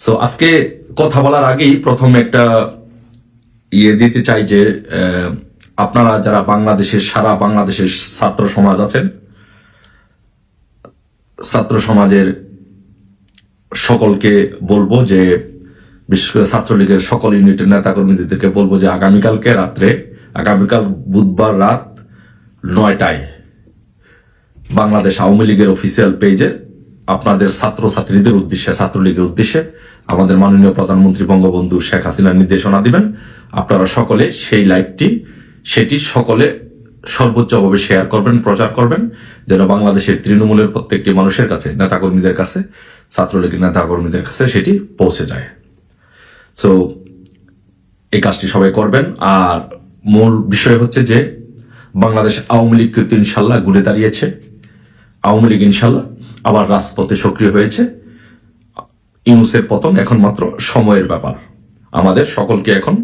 So আজকে কথা বলার আগেই প্রথম একটা ইয়ে দিতে চাই যে আপনারা যারা বাংলাদেশের, সারা বাংলাদেশের ছাত্র সমাজ আছেন, ছাত্র সমাজের সকলকে বলব যে, বিশেষ করে ছাত্রলীগের সকল ইউনিটের নেতাকর্মীদেরকে বলব যে, আগামীকালকে রাত্রে, আগামীকাল বুধবার রাত নয়টায় বাংলাদেশ আওয়ামী লীগের অফিসিয়াল পেজে আপনাদের ছাত্র ছাত্রীদের উদ্দেশ্যে, ছাত্রলীগের উদ্দেশ্যে আমাদের মাননীয় প্রধানমন্ত্রী বঙ্গবন্ধু শেখ হাসিনার নির্দেশনা দিবেন। আপনারা সকলে সেই লাইভটি, সেটি সকলে সর্বোচ্চভাবে শেয়ার করবেন, প্রচার করবেন, যেন বাংলাদেশের তৃণমূলের প্রত্যেকটি মানুষের কাছে, নেতাকর্মীদের কাছে, ছাত্রলীগের নেতাকর্মীদের কাছে সেটি পৌঁছে যায়। সো এই কাজটি সবাই করবেন। আর মূল বিষয় হচ্ছে যে, বাংলাদেশ আওয়ামী লীগ কিন্তু ইনশাল্লাহ ঘুরে দাঁড়িয়েছে। আওয়ামী লীগ ইনশাল্লাহ আবার রাজপথে সক্রিয় হয়েছে। ইউনুসের পতন এখন মাত্র সময়ের ব্যাপার। আমাদের সকলকে এখন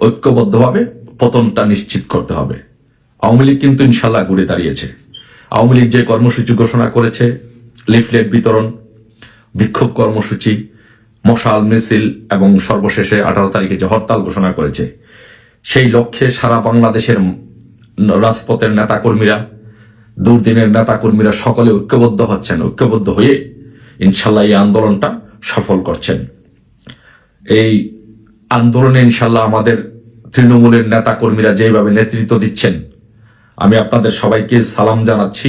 ঐক্যবদ্ধভাবে পতনটা নিশ্চিত করতে হবে। আওয়ামী লীগ কিন্তু ইনশাল্লাহ ঘুরে দাঁড়িয়েছে। আওয়ামী লীগ যে কর্মসূচি ঘোষণা করেছে, লিফলেট বিতরণ, বিক্ষোভ কর্মসূচি, মশাল, মিছিল এবং সর্বশেষে আঠারো তারিখে যে হরতাল ঘোষণা করেছে, সেই লক্ষ্যে সারা বাংলাদেশের রাজপথের নেতাকর্মীরা, দুর্দিনের নেতাকর্মীরা সকলে ঐক্যবদ্ধ হচ্ছেন। ঐক্যবদ্ধ হয়ে ইনশাল্লাহ এই আন্দোলনটা সফল করছেন। এই আন্দোলনে ইনশাল্লাহ আমাদের তৃণমূলের নেতাকর্মীরা যেভাবে নেতৃত্ব দিচ্ছেন, আমি আপনাদের সবাইকে সালাম জানাচ্ছি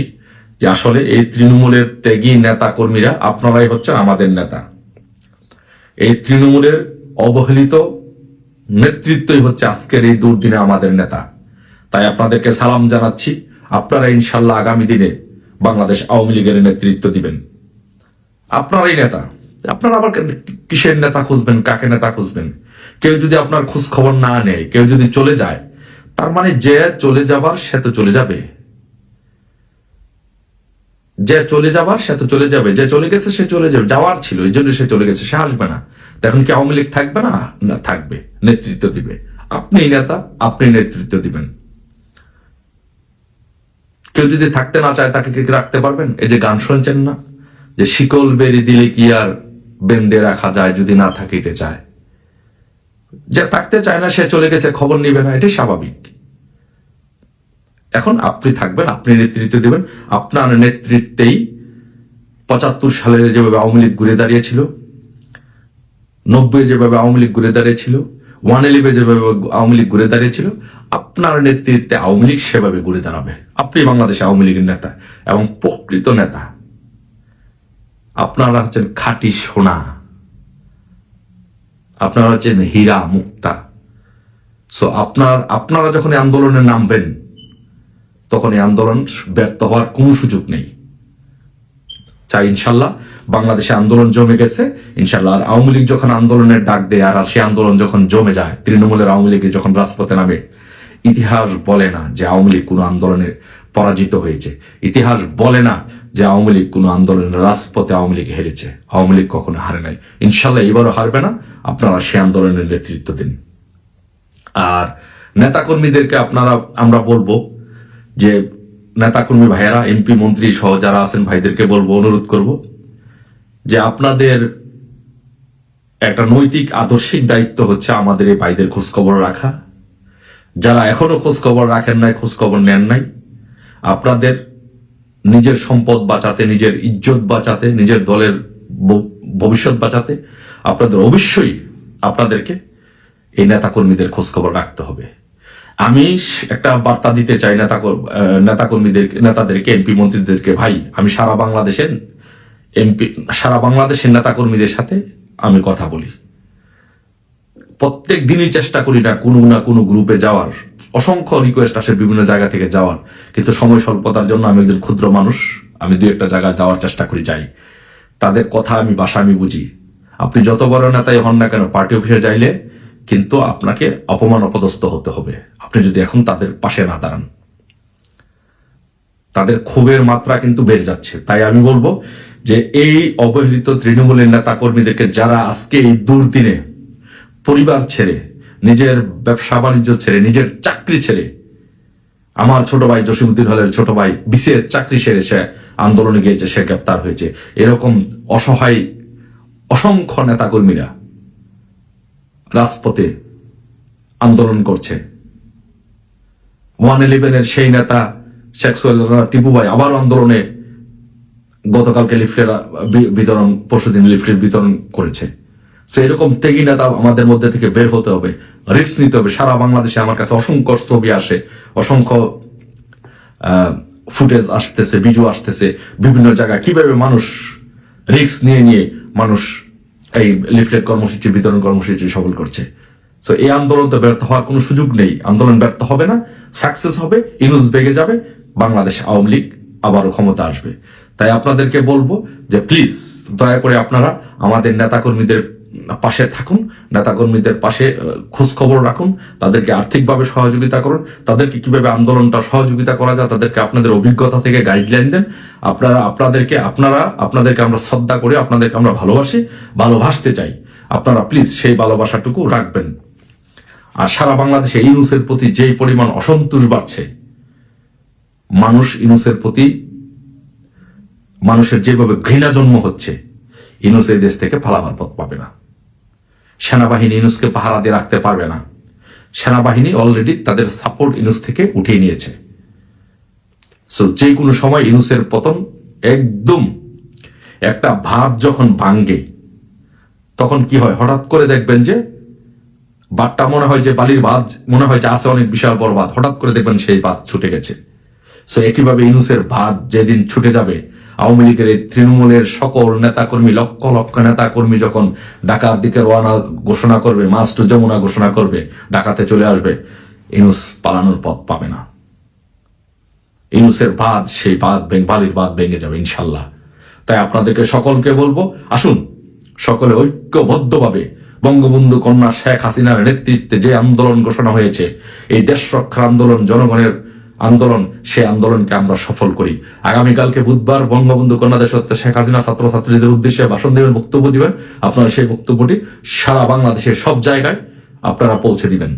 যে আসলে এই তৃণমূলের ত্যাগী নেতা কর্মীরা আপনারাই হচ্ছেন আমাদের নেতা। এই তৃণমূলের অবহেলিত নেতৃত্বই হচ্ছে আজকের এই দুর্দিনে আমাদের নেতা। তাই আপনাদেরকে সালাম জানাচ্ছি, আপনারা ইনশাল্লাহ আগামী দিনে বাংলাদেশ আওয়ামী লীগের নেতৃত্ব দিবেন। আপনারাই নেতা। আপনারা আবার কিসের নেতা খুঁজবেন, কাকে নেতা খুঁজবেন? কেউ যদি আপনার খোঁজ খবর না নেয়, কেউ যদি চলে যায়, তার মানে যে চলে যাবার সে তো চলে যাবে। যে চলে যাবার সে তো চলে যাবে, যে চলে গেছে সে চলে যাবে, যাওয়ার ছিল, এই জন্য সে চলে গেছে, সে আসবে না। এখন কি আওয়ামী লীগ থাকবে না? না, থাকবে, নেতৃত্ব দিবে। আপনি নেতা, আপনি নেতৃত্ব দিবেন। কেউ যদি থাকতে না চায়, তাকে কি রাখতে পারবেন? এই যে গান শুনছেন না? যে শিকল বেরি দিলে কি আর বেঁধে রাখা যায় যদি না থাকিতে চায়। যে থাকতে চায় না, সে চলে গেছে, খবর নিবে না, এটাই স্বাভাবিক। এখন আপনি থাকবেন, আপনি নেতৃত্ব দেবেন। আপনার নেতৃত্বেই পঁচাত্তর সালের যেভাবে আওয়ামী লীগ ঘুরে দাঁড়িয়েছিল, নব্বই যেভাবে আওয়ামী লীগ ঘুরে দাঁড়িয়েছিল, ওয়ান ইলেভে যেভাবে আওয়ামী লীগ ঘুরে দাঁড়িয়েছিল, আপনার নেতৃত্বে আওয়ামী লীগ সেভাবে ঘুরে দাঁড়াবে। আপনি বাংলাদেশে আওয়ামী লীগের নেতা এবং প্রকৃত নেতা। আপনারা হচ্ছেন খাঁটি সোনা। আপনারা হচ্ছেন হীরা মুক্তা। সো আপনার, আপনারা যখন আন্দোলনে নামবেন, তখন এই আন্দোলন ব্যর্থ হওয়ার কোনো সুযোগ নেই। চাই ইনশাল্লাহ বাংলাদেশে আন্দোলন জমে গেছে। ইনশাল্লাহ আর আওয়ামী লীগ যখন আন্দোলনের ডাক দেয়, আর সে আন্দোলন যখন জমে যায়, তৃণমূলের আওয়ামী লীগ যখন রাজপথে নামে, ইতিহাস বলে না যে আওয়ামী লীগ কোনো আন্দোলনে পরাজিত হয়েছে। ইতিহাস বলে না যে আওয়ামী লীগ কোনো আন্দোলনের রাজপথে আওয়ামী লীগ হেরেছে। আওয়ামী লীগ কখনো হারে নাই। ইনশাল্লাহ এবারও হারবে না। আপনারা সে আন্দোলনের নেতৃত্ব দিন। আর নেতাকর্মীদেরকে আপনারা, আমরা বলব যে নেতাকর্মী ভাইয়েরা, এমপি, মন্ত্রী সহ যারা আছেন ভাইদেরকে বলব, অনুরোধ করব যে আপনাদের একটা নৈতিক, আদর্শিক দায়িত্ব হচ্ছে আমাদের এই ভাইদের খোঁজখবর রাখা। যারা এখনও খোঁজখবর রাখেন নাই, খোঁজখবর নেন নাই আপনাদের নিজের সম্পদ বাঁচাতে, নিজের ইজ্জত বাঁচাতে, নিজের দলের ভবিষ্যৎ বাঁচাতে আপনাদের অবশ্যই আপনাদেরকে এই নেতাকর্মীদের খোঁজখবর রাখতে হবে। আমি একটা বার্তা দিতে চাই নেতা নেতাকর্মীদের, নেতাদেরকে, এমপি মন্ত্রীদেরকে, ভাই, আমি সারা বাংলাদেশের এমপি, সারা বাংলাদেশের নেতাকর্মীদের সাথে আমি কথা বলি। প্রত্যেক দিনই চেষ্টা করি না কোনো না কোনো গ্রুপে যাওয়ার। অসংখ্য রিকোয়েস্ট আসে বিভিন্ন জায়গা থেকে যাওয়ার। কিন্তু সময় স্বল্পতার জন্য আমি একজন ক্ষুদ্র মানুষ, আমি দু একটা জায়গায় যাওয়ার চেষ্টা করি, যাই। তাদের কথা আমি বাসা আমি বুঝি। আপনি যত বড় নেতাই হন না কেন পার্টি অফিসে যাইলে কিন্তু আপনাকে অপমান অপদস্থ হতে হবে। আপনি যদি এখন তাদের পাশে না দাঁড়ান, তাদের ক্ষোভের মাত্রা কিন্তু বেড়ে যাচ্ছে। তাই আমি বলব যে এই অবহেলিত তৃণমূলের নেতা কর্মীদেরকে যারা আজকে এই দুর্দিনে পরিবার ছেড়ে নিজের ব্যবসা বাণিজ্য ছেড়ে, নিজের চাকরি ছেড়ে, আমার ছোট ভাই জসিমুদ্দিন হলের ছোট ভাই বিশেষ চাকরি সেরে সে আন্দোলনে গিয়েছে সে গ্রেপ্তার হয়েছে। এরকম অসহায়, অসংখ্য নেতাকর্মীরা রাজপথে আন্দোলন করছে। ওয়ান ইলেভেনের সেই নেতা শেখ টিপু ভাই আবার আন্দোলনে গতকালকে লিফটের বিতরণ, পরশুদিন লিফটের বিতরণ করেছে। তো এরকম তেগি নেতা আমাদের মধ্যে থেকে বের হতে হবে রিস্ক নিতে হবে। সারা বাংলাদেশে আমার কাছে অসংখ্য ছবি আসে, অসংখ্য ফুটেজ আসতেছে ভিডিও আসতেছে, বিভিন্ন জায়গায়। কীভাবে মানুষ রিস্ক নিয়ে নিয়ে মানুষ এই লিফলেট কর্মসূচি, বিতরণ কর্মসূচি সফল করছে? তো এই আন্দোলন তো ব্যর্থ হওয়ার কোনো সুযোগ নেই। আন্দোলন ব্যর্থ হবে না সাকসেস হবে ইনুজ বেগে যাবে, বাংলাদেশ আওয়ামী লীগ আবারও ক্ষমতা আসবে। তাই আপনাদেরকে বলব যে প্লিজ দয়া করে আপনারা আমাদের নেতাকর্মীদের পাশে থাকুন নেতাকর্মীদের পাশে আহ, খোঁজ খবর রাখুন তাদেরকে আর্থিকভাবে সহযোগিতা করুন তাদেরকে কীভাবে আন্দোলনটা সহযোগিতা করা যায় তাদেরকে আপনাদের অভিজ্ঞতা থেকে গাইডলাইন দেন। আপনারা আপনাদেরকে আপনারা আপনাদেরকে আমরা শ্রদ্ধা করি আপনাদেরকে আমরা ভালোবাসি ভালোবাসতে চাই। আপনারা প্লিজ সেই ভালোবাসাটুকু রাখবেন। আর সারা বাংলাদেশে ইনুসের প্রতি যেই পরিমাণ অসন্তোষ বাড়ছে মানুষ ইনুসের প্রতি মানুষের যেভাবে ঘৃণা জন্ম হচ্ছে ইনুস এই দেশ থেকে ফালাবার পথ পাবে না। সেনাবাহিনী ইনুসকে পাহারা দিয়ে রাখতে পারবে না। সেনাবাহিনী অলরেডি তাদের সাপোর্ট ইনুস থেকে উঠিয়ে নিয়েছে। সো যে কোনো সময় ইনুসের পতন একদম একটা ভাত যখন ভাঙ্গে, তখন কি হয়? হঠাৎ করে দেখবেন যে বাদটা মনে হয় যে বালির বাদ মনে হয় যে আছে অনেক বিশাল বড় বাদ হঠাৎ করে দেখবেন সেই বাদ ছুটে গেছে। সো একইভাবে ইনুসের ভাত যেদিন ছুটে যাবে আওয়ামী লীগের এই তৃণমূলের সকল নেতাকর্মী, লক্ষ লক্ষ নেতাকর্মী যখন ঢাকার দিকে রওনা ঘোষণা করবে মাস টু যমুনা ঘোষণা করবে, ঢাকাতে চলে আসবে, ইনুস পালানোর পথ পাবে না। ইনুসের বাদ সেই বাদ বালির বাদ ভেঙে যাবে ইনশাল্লাহ। তাই আপনাদেরকে সকলকে বলব, আসুন, সকলে ঐক্যবদ্ধভাবে বঙ্গবন্ধু কন্যা শেখ হাসিনার নেতৃত্বে যে আন্দোলন ঘোষণা হয়েছে, এই দেশ রক্ষার আন্দোলন জনগণের আন্দোলন, সেই আন্দোলনকে আমরা সফল করি। আগামীকালকে বুধবার বঙ্গবন্ধু কন্যা দেশত্ব শেখ হাসিনা ছাত্রছাত্রীদের উদ্দেশ্যে ভাষণ দেবেন বক্তব্য দিবেন। আপনারা সেই বক্তব্যটি সারা বাংলাদেশের সব জায়গায় আপনারা পৌঁছে দিবেন।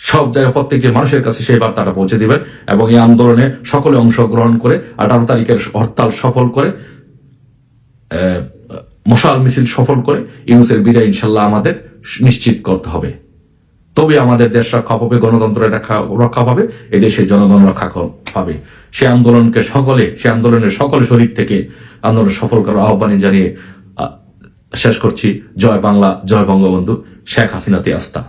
সব জায়গায় প্রত্যেকটি মানুষের কাছে সেই বার্তাটা পৌঁছে দিবেন এবং এই আন্দোলনে সকলে অংশগ্রহণ করে আঠারো তারিখের হরতাল সফল করে মশাল মিছিল সফল করে ইউনুসের বিদায় ইনশাল্লাহ আমাদের নিশ্চিত করতে হবে। তবে আমাদের দেশ রক্ষা পাবে, গণতন্ত্র রক্ষা পাবে এদেশের দেশের জনগণ রক্ষা পাবে। সে আন্দোলনকে সকলে, সে আন্দোলনের সকল শরীর থেকে আন্দোলন সফল করার আহ্বান জানিয়ে শেষ করছি। জয় বাংলা, জয় বঙ্গবন্ধু। শেখ হাসিনাতে আস্থা।